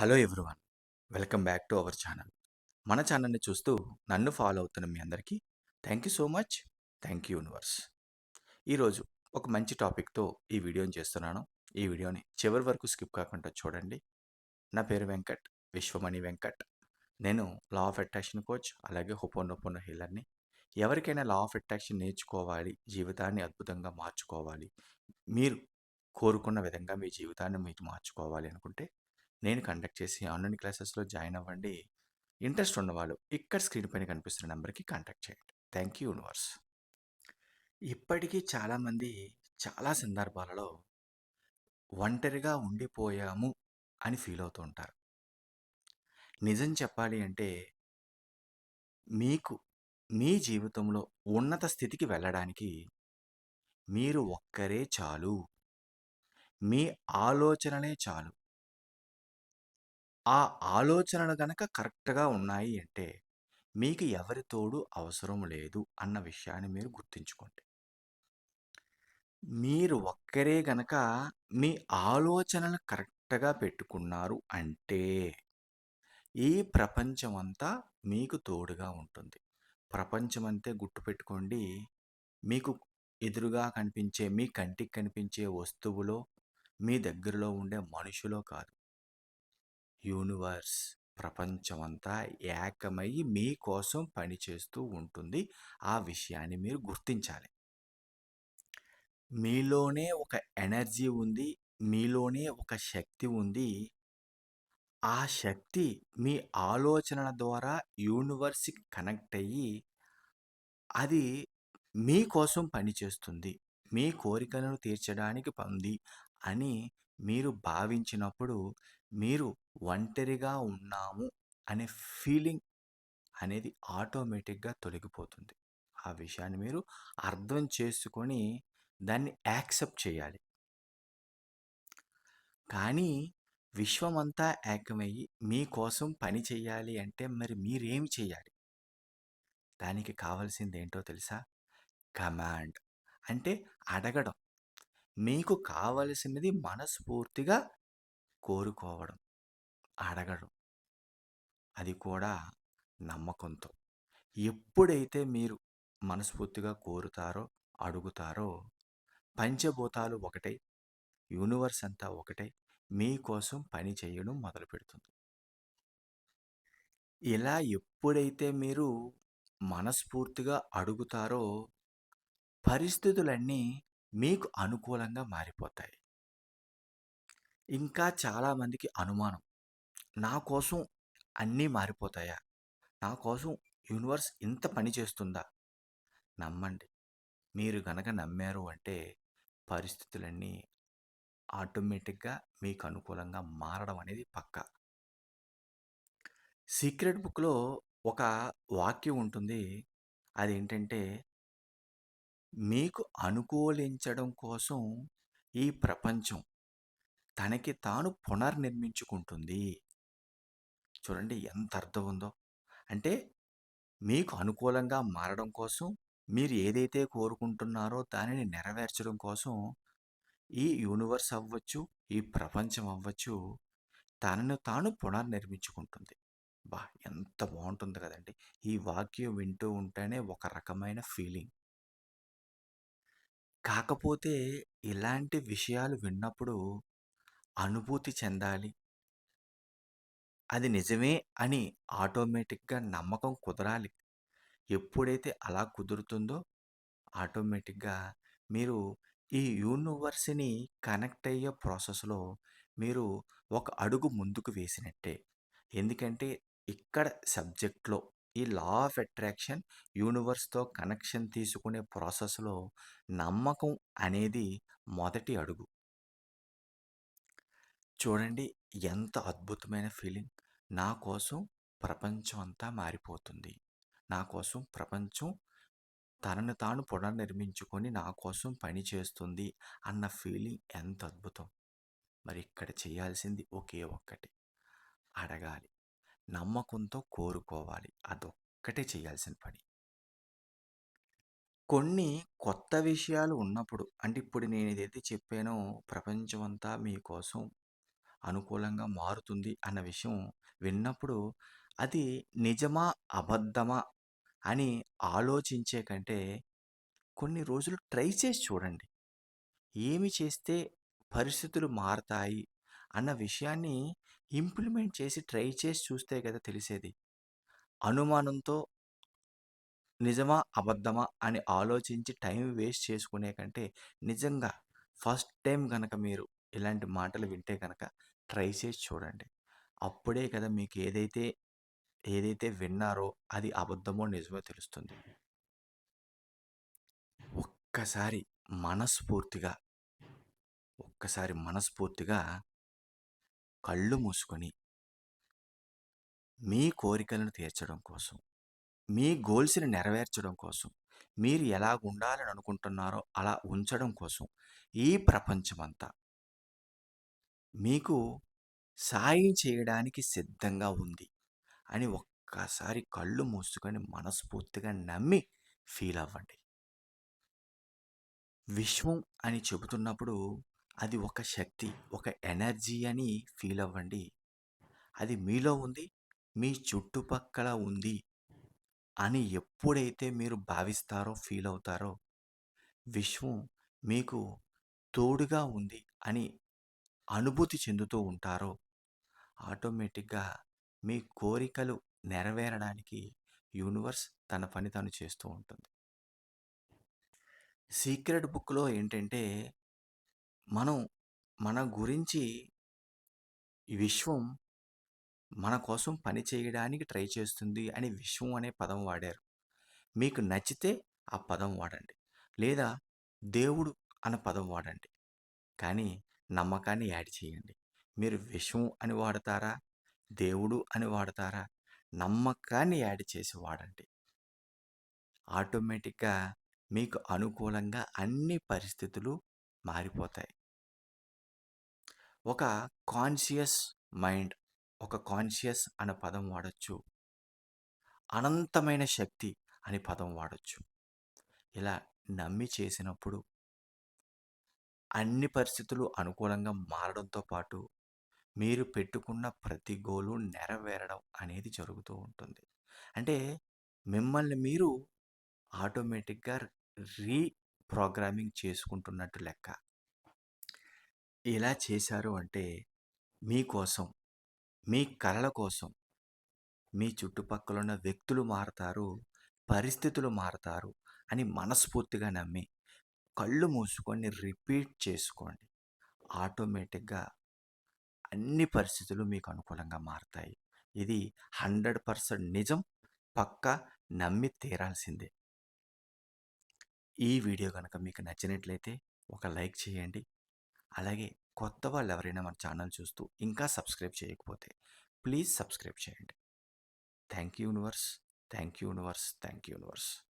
Hello everyone. Welcome back to our channel. మన ఛానల్ని చూస్తూ నన్ను ఫాలో అవుతున్న మీ అందరికీ thank you so much. Thank you universe. ఈరోజు ఒక మంచి టాపిక్తో ఈ వీడియోని చేస్తున్నాను. ఈ వీడియోని చివరి వరకు స్కిప్ కాకుండా చూడండి. నా పేరు వెంకట్. విశ్వమణి వెంకట్. నేను లా ఆఫ్ అట్రాక్షన్ కోచ్ అలాగే హుపోనొపోనో హీలర్ని. ఎవరికైనా లా ఆఫ్ అట్రాక్షన్ నేర్చుకోవాలి జీవితాన్ని అద్భుతంగా మార్చుకోవాలి. మీరు కోరుకున్న విధంగా మీ జీవితాన్ని మీరు మార్చుకోవాలి అనుకుంటే నేను కండక్ట్ చేసి ఆన్లైన్ క్లాసెస్లో జాయిన్ అవ్వండి. ఇంట్రెస్ట్ ఉన్నవాళ్ళు ఇక్కడ స్క్రీన్ పైన కనిపిస్తున్న నెంబర్కి కాంటాక్ట్ చేయండి. Thank you universe. ఇప్పటికీ చాలామంది చాలా సందర్భాలలో ఒంటరిగా ఉండిపోయాము అని ఫీల్ అవుతూ ఉంటారు. నిజం చెప్పాలి అంటే మీకు మీ జీవితంలో ఉన్నత స్థితికి వెళ్ళడానికి మీరు ఒక్కరే చాలు. మీ ఆలోచనలే చాలు. ఆ ఆలోచనలు గనక కరెక్ట్‌గా ఉన్నాయి అంటే, మీకు ఎవరి తోడు అవసరం లేదు అన్న విషయాన్ని మీరు గుర్తుంచుకోండి. మీరు ఒక్కరే గనక మీ ఆలోచనలు కరెక్ట్‌గా పెట్టుకున్నారు అంటే, ఈ ప్రపంచమంతా మీకు తోడుగా ఉంటుంది. ప్రపంచమంతే గుర్తుపెట్టుకోండి, మీకు ఎదురుగా కనిపించే, మీ కంటికి కనిపించే వస్తువులో, మీ దగ్గరలో ఉండే మనుషులో కాదు. యూనివర్స్ ప్రపంచమంతా ఏకమై మీకోసం పనిచేస్తూ ఉంటుంది. ఆ విషయాన్ని మీరు గుర్తించాలి. మీలోనే ఒక ఎనర్జీ ఉంది. మీలోనే ఒక శక్తి ఉంది. ఆ శక్తి మీ ఆలోచనల ద్వారా యూనివర్స్‌కి కనెక్ట్ అయ్యి అది మీకోసం పనిచేస్తుంది. మీ కోరికలను తీర్చడానికి పొంది అని మీరు భావించినప్పుడు మీరు ఒంటరిగా ఉన్నాము అనే ఫీలింగ్ అనేది ఆటోమేటిక్‌గా తొలగిపోతుంది. ఆ విషయాన్ని మీరు అర్థం చేసుకొని దాన్ని యాక్సెప్ట్ చేయాలి. కానీ విశ్వమంతా ఏకమయ్యి మీకోసం పని చేయాలి అంటే మరి మీరేమి చేయాలి? దానికి కావాల్సింది ఏంటో తెలుసా? కమాండ్. అంటే అడగడం. మీకు కావలసినది మనస్ఫూర్తిగా కోరుకోవడం. అడగడం. అది కూడా నమ్మకంతో. ఎప్పుడైతే మీరు మనస్ఫూర్తిగా కోరుతారో, అడుగుతారో పంచభూతాలు ఒకటై, యూనివర్స్ అంతా ఒకటై మీకోసం పని చేయడం మొదలుపెడుతుంది. ఇలా ఎప్పుడైతే మీరు మనస్ఫూర్తిగా అడుగుతారో పరిస్థితులన్నీ మీకు అనుకూలంగా మారిపోతాయి. ఇంకా చాలామందికి అనుమానం. నా కోసం అన్నీ మారిపోతాయా? నా కోసం యూనివర్స్ ఇంత పని చేస్తుందా? నమ్మండి. మీరు గనక నమ్మారు అంటే పరిస్థితులన్నీ ఆటోమేటిక్‌గా మీకు అనుకూలంగా మారడం అనేది పక్కా. సీక్రెట్ బుక్‌లో ఒక వాక్యం ఉంటుంది. అదేంటంటే మీకు అనుకూలించడం కోసం ఈ ప్రపంచం తనకి తాను పునర్నిర్మించుకుంటుంది. చూడండి ఎంత అర్థం ఉందో. అంటే మీకు అనుకూలంగా మారడం కోసం మీరు ఏదైతే కోరుకుంటున్నారో దానిని నెరవేర్చడం కోసం ఈ యూనివర్స్ అవ్వచ్చు, ఈ ప్రపంచం అవ్వచ్చు తనను తాను పునర్నిర్మించుకుంటుంది. బా ఎంత బాగుంటుంది కదండీ! ఈ వాక్యం వింటూ ఉంటేనే ఒక రకమైన ఫీలింగ్. కాకపోతే ఇలాంటి విషయాలు విన్నప్పుడు అనుభూతి చెందాలి. అది నిజమే అని ఆటోమేటిక్‌గా నమ్మకం కుదరాలి. ఎప్పుడైతే అలా కుదురుతుందో ఆటోమేటిక్‌గా మీరు ఈ యూనివర్స్‌ని కనెక్ట్ అయ్యే ప్రాసెస్‌లో మీరు ఒక అడుగు ముందుకు వేసినట్టే. ఎందుకంటే ఇక్కడ సబ్జెక్ట్‌లో ఈ లా ఆఫ్ అట్రాక్షన్ యూనివర్స్‌తో కనెక్షన్ తీసుకునే ప్రాసెస్‌లో నమ్మకం అనేది మొదటి అడుగు. చూడండి ఎంత అద్భుతమైన ఫీలింగ్. నా కోసం ప్రపంచం అంతా మారిపోతుంది. నా కోసం ప్రపంచం తనను తాను పునర్నిర్మించుకొని నా కోసం పని చేస్తుంది అన్న ఫీలింగ్ ఎంత అద్భుతం. మరి ఇక్కడ చేయాల్సింది ఒకే ఒక్కటి. అడగాలి. నమ్మకంతో కోరుకోవాలి. అదొక్కటే చేయాల్సిన పని. కొన్ని కొత్త విషయాలు ఉన్నప్పుడు అంటే ఇప్పుడు నేను ఏదైతే చెప్పానో ప్రపంచమంతా మీకోసం అనుకూలంగా మారుతుంది అన్న విషయం విన్నప్పుడు అది నిజమా అబద్ధమా అని ఆలోచించే కంటే కొన్ని రోజులు ట్రై చేసి చూడండి. ఏమి చేస్తే పరిస్థితులు మారతాయి అన్న విషయాన్ని ఇంప్లిమెంట్ చేసి ట్రై చేసి చూస్తే కదా తెలిసేది. అనుమానంతో నిజమా అబద్ధమా అని ఆలోచించి టైం వేస్ట్ చేసుకునే కంటే నిజంగా ఫస్ట్ టైం కనుక మీరు ఇలాంటి మాటలు వింటే కనుక ట్రై చేసి చూడండి. అప్పుడే కదా మీకు ఏదైతే ఏదైతే విన్నారో అది అబద్ధమో నిజమో తెలుస్తుంది. ఒక్కసారి మనస్ఫూర్తిగా ఒక్కసారి మనస్ఫూర్తిగా కళ్ళు మూసుకొని మీ కోరికలను తీర్చడం కోసం మీ గోల్స్ని నెరవేర్చడం కోసం మీరు ఎలా ఉండాలని అనుకుంటున్నారో అలా ఉంచడం కోసం ఈ ప్రపంచమంతా మీకు సాయం చేయడానికి సిద్ధంగా ఉంది అని ఒక్కసారి కళ్ళు మూసుకొని మనస్ఫూర్తిగా నమ్మి ఫీల్ అవ్వండి. విశ్వం అని చెబుతున్నప్పుడు అది ఒక శక్తి ఒక ఎనర్జీ అని ఫీల్ అవ్వండి. అది మీలో ఉంది మీ చుట్టుపక్కల ఉంది అని ఎప్పుడైతే మీరు భావిస్తారో ఫీల్ అవుతారో విశ్వం మీకు తోడుగా ఉంది అని అనుభూతి చెందుతూ ఉంటారో ఆటోమేటిక్గా మీ కోరికలు నెరవేరడానికి యూనివర్స్ తన పని తను చేస్తూ ఉంటుంది. సీక్రెట్ బుక్లో ఏంటంటే మనం మన గురించి విశ్వం మన కోసం పని చేయడానికి ట్రై చేస్తుంది అని విశ్వం అనే పదం వాడారు. మీకు నచ్చితే ఆ పదం వాడండి. లేదా దేవుడు అన్న పదం వాడండి. కానీ నమ్మకాన్ని యాడ్ చేయండి. మీరు విషం అని వాడతారా? దేవుడు అని వాడతారా? నమ్మకాన్ని యాడ్ చేసి వాడండి. ఆటోమేటిక్గా మీకు అనుకూలంగా అన్ని పరిస్థితులు మారిపోతాయి. ఒక కాన్షియస్ మైండ్ ఒక కాన్షియస్ అనే పదం వాడచ్చు. అనంతమైన శక్తి అనే పదం వాడచ్చు. ఇలా నమ్మి చేసినప్పుడు అన్ని పరిస్థితులు అనుకూలంగా మారడంతో పాటు మీరు పెట్టుకున్న ప్రతి గోలు నెరవేరడం అనేది జరుగుతూ ఉంటుంది. అంటే మిమ్మల్ని మీరు ఆటోమేటిక్గా రీ ప్రోగ్రామింగ్ చేసుకుంటున్నట్టు లెక్క. ఇలా చేశారు అంటే మీకోసం మీ కళల కోసం మీ చుట్టుపక్కల ఉన్న వ్యక్తులు మారతారు పరిస్థితులు మారతారు అని మనస్ఫూర్తిగా నమ్మి కళ్ళు మూసుకొని రిపీట్ చేసుకోండి. ఆటోమేటిక్గా అన్ని పరిస్థితులు మీకు అనుకూలంగా మారతాయి. ఇది హండ్రెడ్ పర్సెంట్ నిజం. పక్కా నమ్మి తీరాల్సిందే. ఈ వీడియో కనుక మీకు నచ్చినట్లయితే ఒక లైక్ చేయండి. అలాగే కొత్త వాళ్ళు ఎవరైనా మన ఛానల్ చూస్తూ ఇంకా సబ్స్క్రైబ్ చేయకపోతే ప్లీజ్ సబ్స్క్రైబ్ చేయండి. Thank you universe. Thank you universe. Thank you universe.